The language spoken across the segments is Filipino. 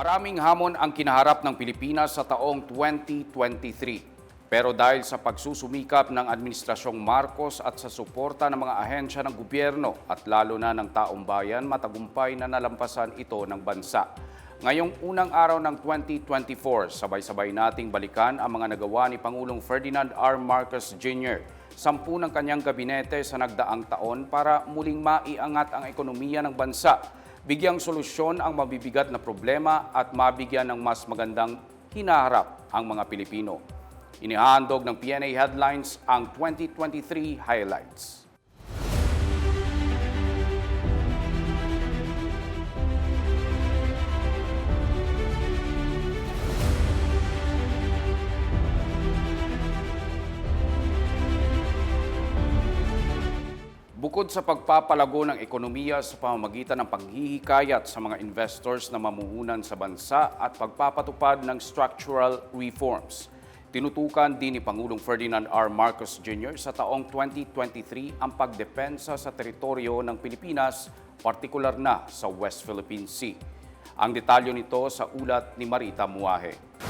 Maraming hamon ang kinaharap ng Pilipinas sa taong 2023. Pero dahil sa pagsusumikap ng Administrasyong Marcos at sa suporta ng mga ahensya ng gobyerno at lalo na ng taong bayan, matagumpay na nalampasan ito ng bansa. Ngayong unang araw ng 2024, sabay-sabay nating balikan ang mga nagawa ni Pangulong Ferdinand R. Marcos Jr. Sampu ng kanyang gabinete sa nagdaang taon para muling maiangat ang ekonomiya ng bansa bigyang solusyon ang mabibigat na problema at mabigyan ng mas magandang hinaharap ang mga Pilipino. Inihahandog ng PNA Headlines ang 2023 highlights. Bukod sa pagpapalago ng ekonomiya sa pamamagitan ng panghihikayat sa mga investors na mamuhunan sa bansa at pagpapatupad ng structural reforms, tinutukan din ni Pangulong Ferdinand R. Marcos Jr. sa taong 2023 ang pagdepensa sa teritoryo ng Pilipinas, partikular na sa West Philippine Sea. Ang detalyo nito sa ulat ni Marita Muahe.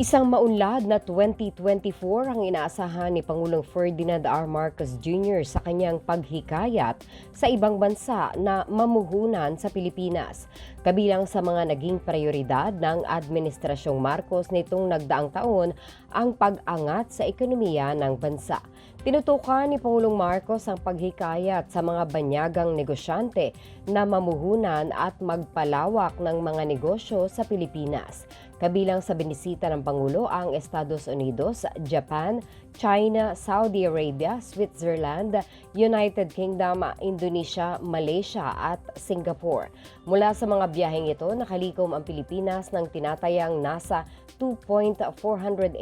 Isang maunlad na 2024 ang inaasahan ni Pangulong Ferdinand R. Marcos Jr. sa kanyang paghikayat sa ibang bansa na mamuhunan sa Pilipinas. Kabilang sa mga naging prioridad ng Administrasyong Marcos nitong nagdaang taon ang pag-angat sa ekonomiya ng bansa. Tinutukan ni Pangulong Marcos ang paghikayat sa mga banyagang negosyante na mamuhunan at magpalawak ng mga negosyo sa Pilipinas. Kabilang sa binisita ng Pangulo ang Estados Unidos, Japan, China, Saudi Arabia, Switzerland, United Kingdom, Indonesia, Malaysia at Singapore. Mula sa mga biyaheng ito, nakalikom ang Pilipinas ng tinatayang nasa 2.484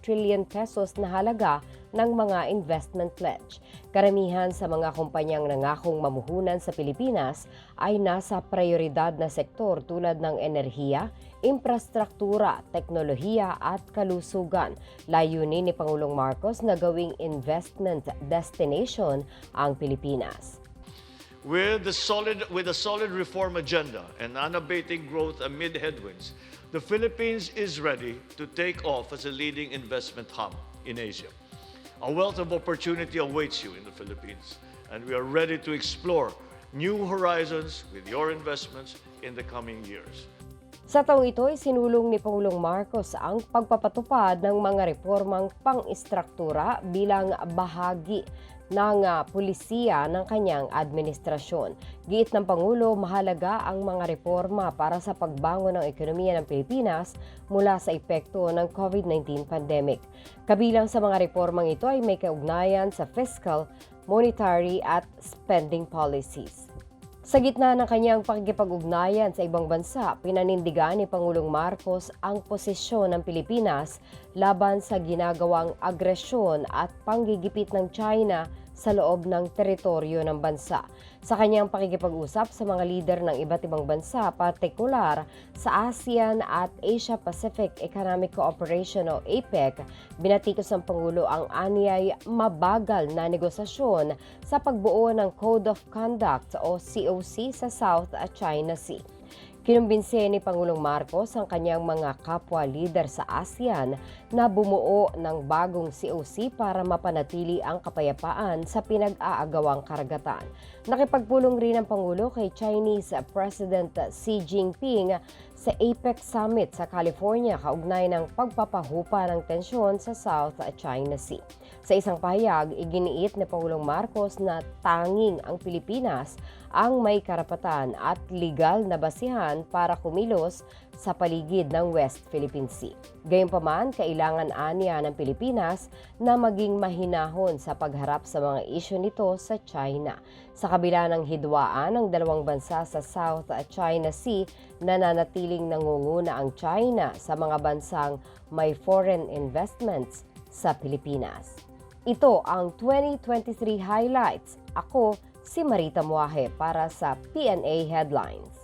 trillion pesos na halaga ng mga investment pledge. Karamihan sa mga kumpanyang nangakong mamuhunan sa Pilipinas ay nasa prioridad na sektor tulad ng enerhiya, infrastruktura, teknolohiya at kalusugan. Layunin ni Pangulong Marcos na gawing investment destination ang Pilipinas. With the solid with a solid reform agenda and unabating growth amid headwinds, the Philippines is ready to take off as a leading investment hub in Asia. A wealth of opportunity awaits you in the Philippines, and we are ready to explore new horizons with your investments in the coming years. Sa taong ito, sinulong ni Pangulong Marcos ang pagpapatupad ng mga reformang pang-istruktura bilang bahagi ng ah, pulisiya ng kanyang administrasyon. Giit ng Pangulo, mahalaga ang mga reforma para sa pagbangon ng ekonomiya ng Pilipinas mula sa epekto ng COVID-19 pandemic. Kabilang sa mga reformang ito ay may kaugnayan sa fiscal, monetary at spending policies. Sa gitna ng kanyang pakikipag-ugnayan sa ibang bansa, pinanindigan ni Pangulong Marcos ang posisyon ng Pilipinas laban sa ginagawang agresyon at panggigipit ng China sa loob ng teritoryo ng bansa. Sa kanyang pakikipag-usap sa mga lider ng iba't ibang bansa, partikular sa ASEAN at Asia Pacific Economic Cooperation o APEC, binatikos ng Pangulo ang anyay mabagal na negosasyon sa pagbuo ng Code of Conduct o COC sa South China Sea. Kinumbinse ni Pangulong Marcos ang kanyang mga kapwa-lider sa ASEAN na bumuo ng bagong COC para mapanatili ang kapayapaan sa pinag-aagawang karagatan. Nakipagpulong rin ang Pangulo kay Chinese President Xi Jinping sa APEC Summit sa California kaugnay ng pagpapahupa ng tensyon sa South China Sea. Sa isang pahayag, iginiit ni Pangulong Marcos na tanging ang Pilipinas ang may karapatan at legal na basihan para kumilos sa paligid ng West Philippine Sea. Gayunpaman, kailangan aniya ng Pilipinas na maging mahinahon sa pagharap sa mga isyu nito sa China. Sa kabila ng hidwaan ng dalawang bansa sa South China Sea, nananatiling nangunguna ang China sa mga bansang may foreign investments sa Pilipinas. Ito ang 2023 highlights. Ako si Marita Muahe para sa PNA Headlines.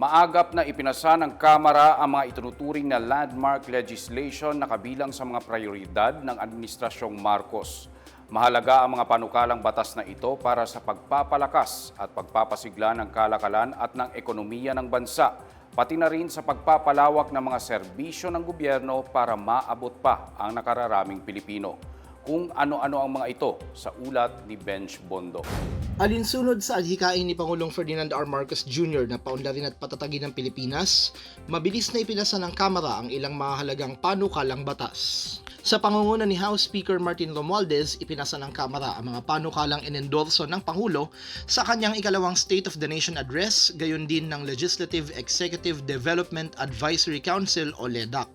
Maagap na ipinasa ng Kamara ang mga itunuturing na landmark legislation na kabilang sa mga prioridad ng Administrasyong Marcos. Mahalaga ang mga panukalang batas na ito para sa pagpapalakas at pagpapasigla ng kalakalan at ng ekonomiya ng bansa, pati na rin sa pagpapalawak ng mga serbisyo ng gobyerno para maabot pa ang nakararaming Pilipino. Kung ano-ano ang mga ito sa ulat ni Bench Bondo. Alinsunod sa adhikain ni Pangulong Ferdinand R. Marcos Jr. na paundarin at patatagin ng Pilipinas, mabilis na ipinasa ng Kamara ang ilang mahalagang panukalang batas. Sa pangunguna ni House Speaker Martin Romualdez, ipinasa ng Kamara ang mga panukalang inendorso ng Pangulo sa kanyang ikalawang State of the Nation Address, gayon din ng Legislative Executive Development Advisory Council o LEDAC.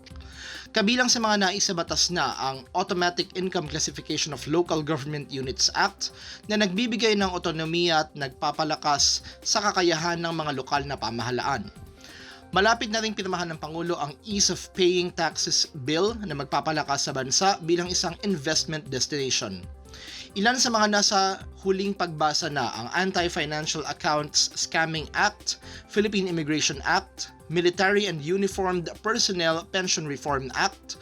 Kabilang sa mga naisabatas na ang Automatic Income Classification of Local Government Units Act na nagbibigay ng otonomiya at nagpapalakas sa kakayahan ng mga lokal na pamahalaan. Malapit na rin pirmahan ng Pangulo ang Ease of Paying Taxes Bill na magpapalakas sa bansa bilang isang investment destination. Ilan sa mga nasa huling pagbasa na ang Anti-Financial Accounts Scamming Act, Philippine Immigration Act, Military and Uniformed Personnel Pension Reform Act,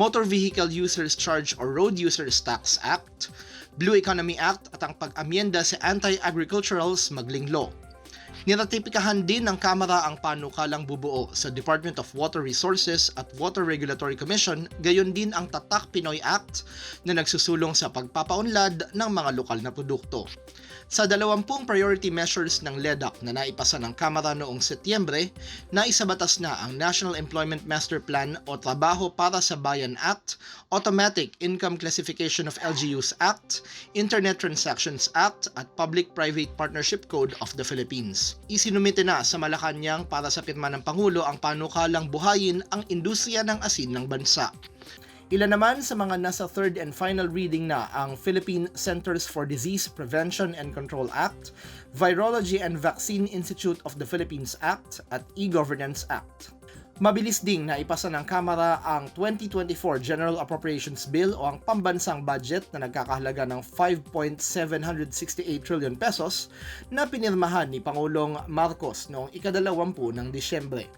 Motor Vehicle Users Charge or Road Users Tax Act, Blue Economy Act at ang pag-amyenda sa Anti-Agricultural Smuggling Law. Niratipikahan din ng Kamara ang panukalang bubuo sa Department of Water Resources at Water Regulatory Commission, gayon din ang Tatak Pinoy Act na nagsusulong sa pagpapaunlad ng mga lokal na produkto. Sa 20 priority measures ng LEDAC na naipasa ng Kamara noong Setyembre, naisabatas na ang National Employment Master Plan o Trabaho para sa Bayan Act, Automatic Income Classification of LGUs Act, Internet Transactions Act at Public-Private Partnership Code of the Philippines. Isinumite na sa Malacanang para sa pirma ng Pangulo ang panukalang buhayin ang industriya ng asin ng bansa. Ilan naman sa mga nasa third and final reading na ang Philippine Centers for Disease Prevention and Control Act, Virology and Vaccine Institute of the Philippines Act at E-Governance Act. Mabilis ding na ipasa ng Kamara ang 2024 General Appropriations Bill o ang pambansang budget na nagkakahalaga ng 5.768 trillion pesos na pinirmahan ni Pangulong Marcos noong ikadalawampu ng Disyembre.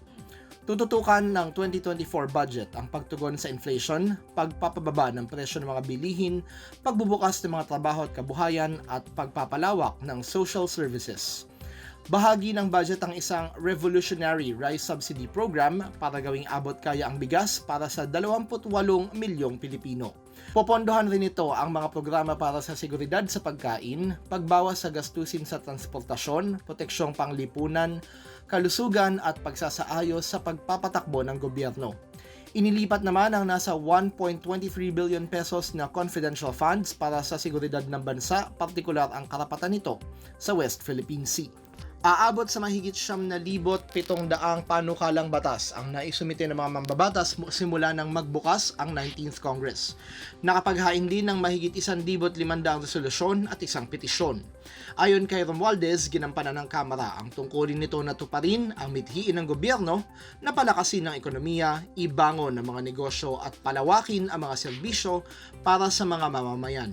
Tututukan ng 2024 budget ang pagtugon sa inflation, pagpapababa ng presyo ng mga bilihin, pagbubukas ng mga trabaho at kabuhayan at pagpapalawak ng social services. Bahagi ng budget ang isang Revolutionary Rice Subsidy Program para gawing abot kaya ang bigas para sa 28 milyong Pilipino. Popondohan rin ito ang mga programa para sa seguridad sa pagkain, pagbawas sa gastusin sa transportasyon, proteksyong panglipunan, kalusugan at pagsasaayos sa pagpapatakbo ng gobyerno. Inilipat naman ang nasa 1.23 billion pesos na confidential funds para sa seguridad ng bansa, partikular ang karapatan nito sa West Philippine Sea. Aabot sa mahigit siyam na libot pitong daang panukalang batas ang naisumite ng mga mambabatas mu- simula ng magbukas ang 19th Congress. Nakapaghain din ng mahigit isang libot limandang resolusyon at isang petisyon. Ayon kay Romualdez, ginampanan ng Kamara ang tungkulin nito na tuparin ang mithiin ng gobyerno na palakasin ang ekonomiya, ibangon ang mga negosyo at palawakin ang mga serbisyo para sa mga mamamayan.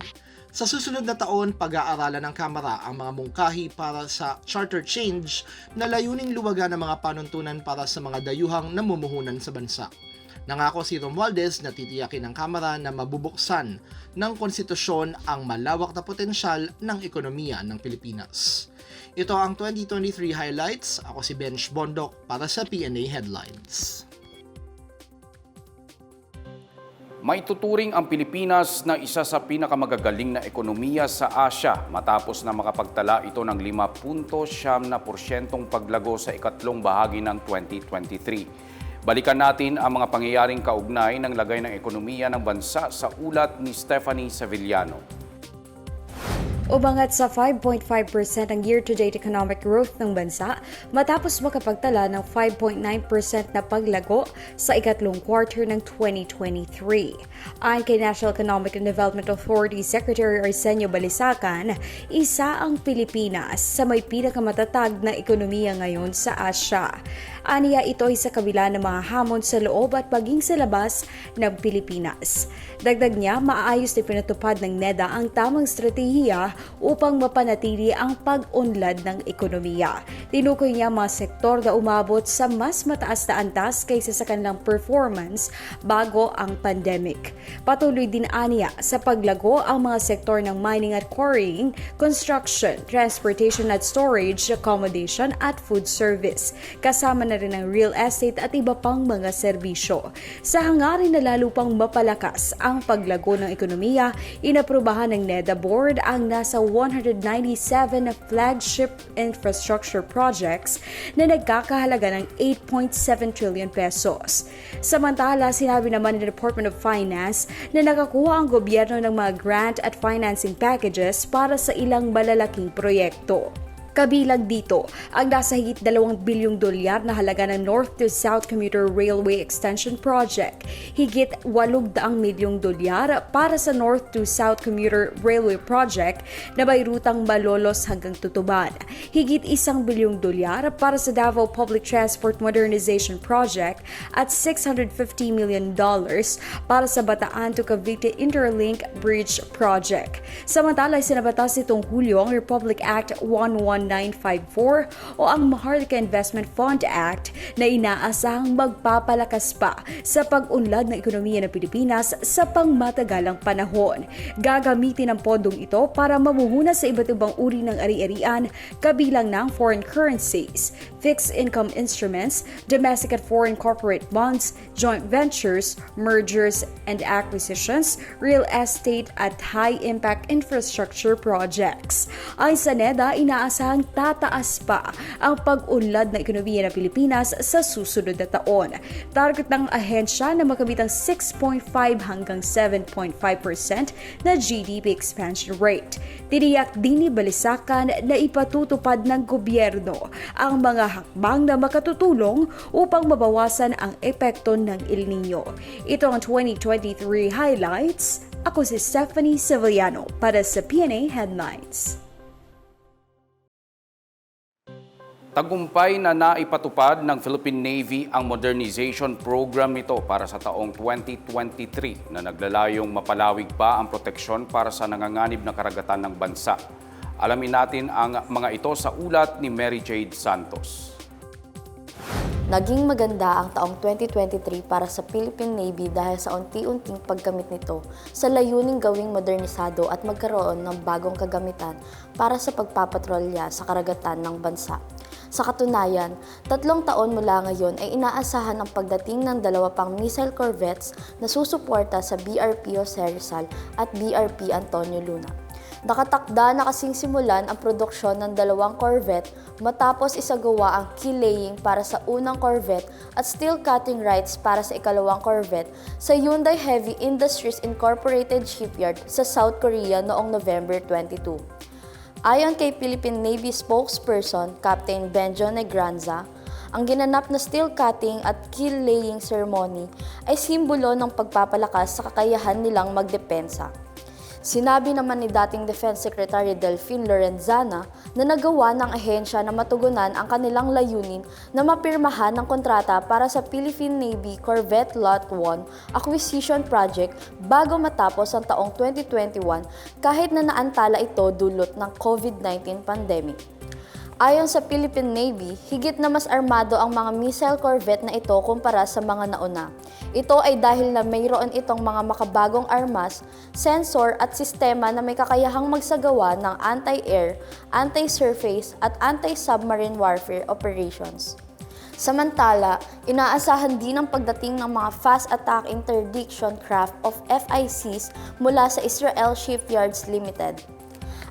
Sa susunod na taon, pag-aaralan ng Kamara ang mga mungkahi para sa charter change na layuning luwagan ng mga panuntunan para sa mga dayuhang namumuhunan sa bansa. Nangako si Romualdez na titiyakin ng Kamara na mabubuksan ng konstitusyon ang malawak na potensyal ng ekonomiya ng Pilipinas. Ito ang 2023 highlights. Ako si Bench Bondok para sa PNA Headlines. May tuturing ang Pilipinas na isa sa pinakamagagaling na ekonomiya sa Asya matapos na makapagtala ito ng 5.7 na porsyentong paglago sa ikatlong bahagi ng 2023. Balikan natin ang mga pangyayaring kaugnay ng lagay ng ekonomiya ng bansa sa ulat ni Stephanie Sevillano. Umangat sa 5.5% ang year-to-date economic growth ng bansa matapos makapagtala ng 5.9% na paglago sa ikatlong quarter ng 2023. Ayon kay National Economic and Development Authority Secretary Arsenio Balisacan, isa ang Pilipinas sa may pinakamatatag na ekonomiya ngayon sa Asya. Aniya ito ay sa kabila ng mga hamon sa loob at maging sa labas ng Pilipinas. Dagdag niya, maayos na pinatupad ng NEDA ang tamang strategiya upang mapanatili ang pag-unlad ng ekonomiya. Tinukoy niya mga sektor na umabot sa mas mataas na antas kaysa sa kanilang performance bago ang pandemic. Patuloy din aniya sa paglago ang mga sektor ng mining at quarrying, construction, transportation at storage, accommodation at food service. Kasama na rin ang real estate at iba pang mga serbisyo. Sa hangarin na lalo pang mapalakas ang paglago ng ekonomiya, inaprubahan ng NEDA Board ang nasa 197 flagship infrastructure projects na nagkakahalaga ng 8.7 trillion pesos. Samantala, sinabi naman ng Department of Finance na nakakuha ang gobyerno ng mga grant at financing packages para sa ilang malalaking proyekto. Kabilang dito ang nasa higit 2 bilyong dolyar na halaga ng North to South Commuter Railway Extension Project, higit 800 milyong dolyar para sa North to South Commuter Railway Project na may rutang Malolos hanggang Tutuban, higit 1 bilyong dolyar para sa Davao Public Transport Modernization Project at 650 million dollars para sa Bataan to Cavite Interlink Bridge Project. Samantala, sinabatas nitong Hulyo ang Republic Act 11954 o ang Maharlika Investment Fund Act na inaasahang magpapalakas pa sa pag-unlad ng ekonomiya ng Pilipinas sa pangmatagalang panahon. Gagamitin ang pondong ito para mamuhuna sa iba't ibang uri ng ari-arian kabilang ng foreign currencies, fixed income instruments, domestic at foreign corporate bonds, joint ventures, mergers and acquisitions, real estate at high-impact infrastructure projects. Ayon sa NEDA, inaasahang tataas pa ang pag-unlad ng ekonomiya ng Pilipinas sa susunod na taon. Target ng ahensya na makamit ang 6.5 hanggang 7.5% na GDP expansion rate. Tiniyak din ni Balisakan na ipatutupad ng gobyerno ang mga hakbang na makatutulong upang mabawasan ang epekto ng El Nino. Ito ang 2023 highlights. Ako si Stephanie Sevillano para sa PNA Headlines. Tagumpay na naipatupad ng Philippine Navy ang modernization program nito para sa taong 2023 na naglalayong mapalawig pa ang proteksyon para sa nanganganib na karagatan ng bansa. Alamin natin ang mga ito sa ulat ni Mary Jade Santos. Naging maganda ang taong 2023 para sa Philippine Navy dahil sa unti-unting paggamit nito sa layuning gawing modernisado at magkaroon ng bagong kagamitan para sa pagpapatrolya sa karagatan ng bansa. Sa katunayan, tatlong taon mula ngayon ay inaasahan ang pagdating ng dalawa pang missile corvettes na susuporta sa BRP Jose at BRP Antonio Luna. Nakatakda na kasing simulan ang produksyon ng dalawang corvette matapos isagawa ang key para sa unang corvette at steel cutting rights para sa ikalawang corvette sa Hyundai Heavy Industries Incorporated Shipyard sa South Korea noong November 22. Ayon kay Philippine Navy spokesperson Captain Benjo Negranza, ang ginanap na steel cutting at keel laying ceremony ay simbolo ng pagpapalakas sa kakayahan nilang magdepensa. Sinabi naman ni dating Defense Secretary Delphine Lorenzana na nagawa ng ahensya na matugunan ang kanilang layunin na mapirmahan ng kontrata para sa Philippine Navy Corvette Lot 1 Acquisition Project bago matapos ang taong 2021 kahit na naantala ito dulot ng COVID-19 pandemic. Ayon sa Philippine Navy, higit na mas armado ang mga missile corvette na ito kumpara sa mga nauna. Ito ay dahil na mayroon itong mga makabagong armas, sensor at sistema na may kakayahang magsagawa ng anti-air, anti-surface at anti-submarine warfare operations. Samantala, inaasahan din ang pagdating ng mga Fast Attack Interdiction Craft of FICs mula sa Israel Shipyards Limited.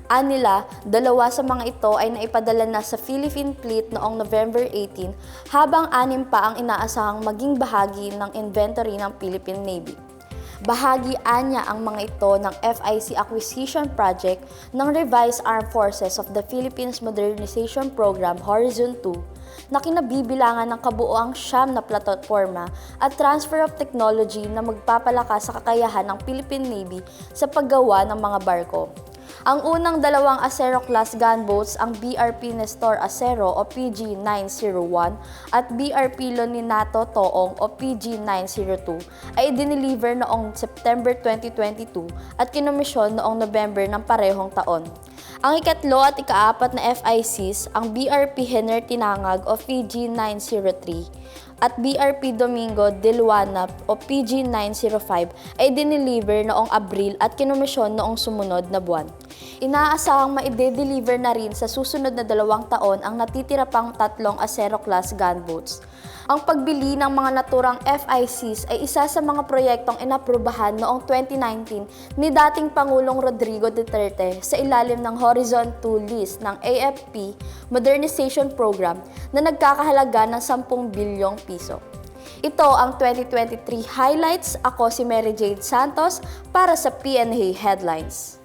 Anila, dalawa sa mga ito ay naipadala na sa Philippine Fleet noong November 18 habang anim pa ang inaasahang maging bahagi ng inventory ng Philippine Navy. Bahagi anya ang mga ito ng FIC Acquisition Project ng Revised Armed Forces of the Philippines Modernization Program Horizon 2 na kinabibilangan ng kabuoang siyam na platforma at transfer of technology na magpapalakas sa kakayahan ng Philippine Navy sa paggawa ng mga barko. Ang unang dalawang Acero-class gunboats ang BRP Nestor Acero o PG-901 at BRP Loninato Toong o PG-902 ay dineliver noong September 2022 at kinomisyon noong November ng parehong taon. Ang ikatlo at ikaapat na FICs, ang BRP Henner Tinangag o PG903 at BRP Domingo Diluanap o PG905 ay dineliver noong Abril at kinomisyon noong sumunod na buwan. Inaasahang maide-deliver na rin sa susunod na dalawang taon ang natitira pang tatlong Acero class gunboats. Ang pagbili ng mga naturang FICs ay isa sa mga proyektong inaprubahan noong 2019 ni dating Pangulong Rodrigo Duterte sa ilalim ng Horizon 2 list ng AFP Modernization Program na nagkakahalaga ng 10 bilyong piso. Ito ang 2023 highlights. Ako si Mary Jade Santos para sa PNA Headlines.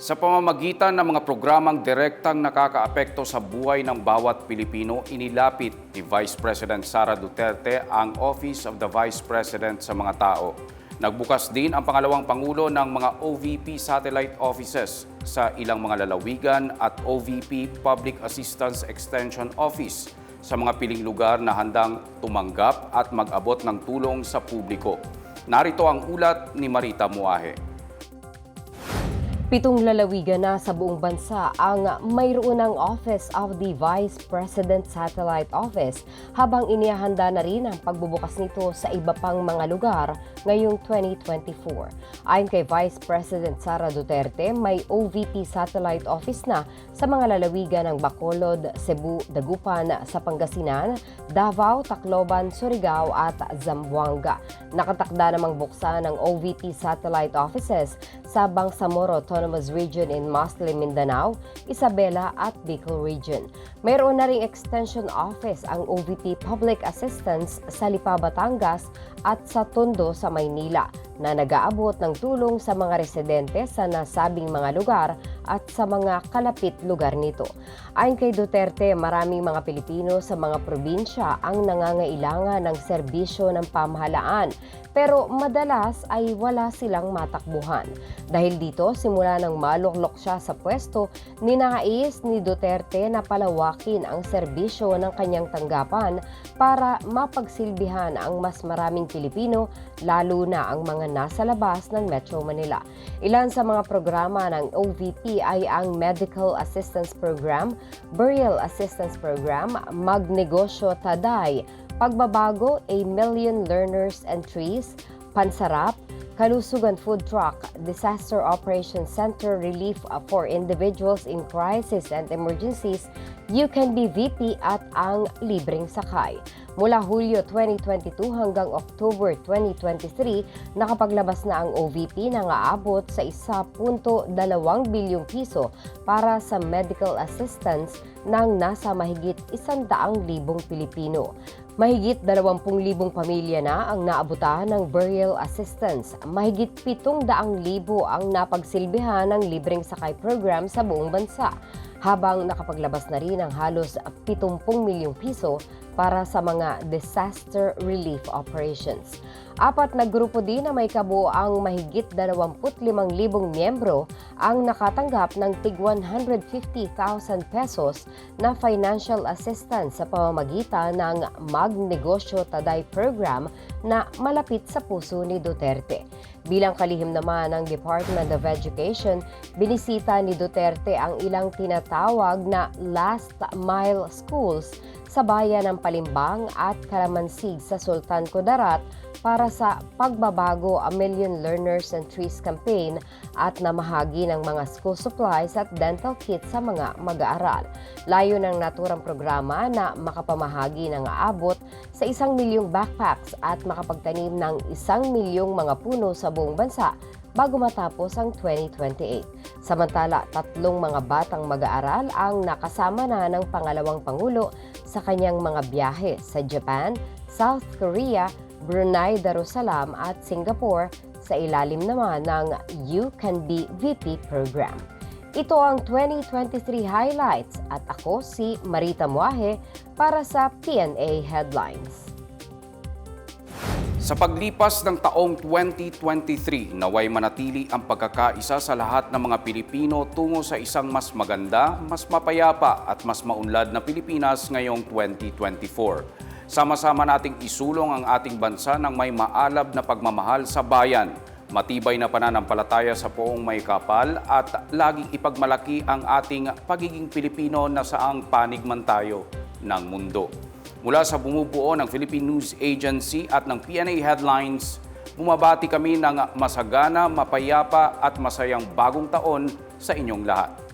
Sa pamamagitan ng mga programang direktang nakakaapekto sa buhay ng bawat Pilipino, inilapit ni Vice President Sara Duterte ang Office of the Vice President sa mga tao. Nagbukas din ang pangalawang pangulo ng mga OVP satellite offices sa ilang mga lalawigan at OVP Public Assistance Extension Office sa mga piling lugar na handang tumanggap at mag-abot ng tulong sa publiko. Narito ang ulat ni Marita Muahe. Pitong lalawigan na sa buong bansa ang mayroon ng Office of the Vice President Satellite Office habang inihahanda na rin ang pagbubukas nito sa iba pang mga lugar ngayong 2024. Ayon kay Vice President Sara Duterte, may OVP Satellite Office na sa mga lalawigan ng Bacolod, Cebu, Dagupan sa Pangasinan, Davao, Tacloban, Surigao at Zamboanga. Nakatakda namang buksan ng OVP Satellite Offices sa Bangsamoro Autonomous Region in Masli, Mindanao, Isabela at Bicol Region. Mayroon na ring extension office ang OVP Public Assistance sa Lipa, Batangas at sa Tondo sa Maynila na nag-aabot ng tulong sa mga residente sa nasabing mga lugar at sa mga kalapit lugar nito. Ayon kay Duterte, maraming mga Pilipino sa mga probinsya ang nangangailangan ng serbisyo ng pamahalaan pero madalas ay wala silang matakbuhan. Dahil dito, simula nang maluklok siya sa pwesto, ninais ni Duterte na palawakin ang serbisyo ng kanyang tanggapan para mapagsilbihan ang mas maraming Pilipino, lalo na ang mga nasa labas ng Metro Manila. Ilan sa mga programa ng OVP ay ang Medical Assistance Program, Burial Assistance Program, Magnegosyo Taday, Pagbabago, A Million Learners and Trees, Pansarap, Kalusugan Food Truck, Disaster Operations Center Relief for Individuals in Crisis and Emergencies, You Can Be VP at ang Libreng Sakay. Mula Hulyo 2022 hanggang October 2023, nakapaglabas na ang OVP na aabot sa 1.2 bilyong piso para sa medical assistance ng nasa mahigit 100,000 Pilipino. Mahigit 20,000 pamilya na ang naabutan ng burial assistance. Mahigit 700,000 ang napagsilbihan ng libreng sakay program sa buong bansa habang nakapaglabas na rin ng halos 70 milyong piso para sa mga disaster relief operations. Apat na grupo din na may kabuoang mahigit 25,000 miyembro ang nakatanggap ng tig 150,000 pesos na financial assistance sa pamamagitan ng Magnegosyo Taday Program na malapit sa puso ni Duterte. Bilang kalihim naman ng Department of Education, binisita ni Duterte ang ilang tinatawag na last mile schools sa bayan ng Palimbang at Kalamansig sa Sultan Kudarat para sa pagbabago a Million Learners and Trees campaign at namahagi ng mga school supplies at dental kits sa mga mag-aaral. Layo ng naturang programa na makapamahagi ng aabot sa isang milyong backpacks at makapagtanim ng isang milyong mga puno sa buong bansa bago matapos ang 2028. Samantala, tatlong mga batang mag-aaral ang nakasama na ng pangalawang pangulo sa kanyang mga biyahe sa Japan, South Korea, Brunei Darussalam at Singapore sa ilalim naman ng You Can Be VP program. Ito ang 2023 highlights at ako si Marita Muahe para sa PNA Headlines. Sa paglipas ng taong 2023, naway manatili ang pagkakaisa sa lahat ng mga Pilipino tungo sa isang mas maganda, mas mapayapa at mas maunlad na Pilipinas ngayong 2024. Sama-sama nating isulong ang ating bansa ng may maalab na pagmamahal sa bayan, matibay na pananampalataya sa poong may kapal at laging ipagmalaki ang ating pagiging Pilipino na saang panig man tayo ng mundo. Mula sa bumubuo ng Philippine News Agency at ng PNA Headlines, bumabati kami ng masagana, mapayapa at masayang bagong taon sa inyong lahat.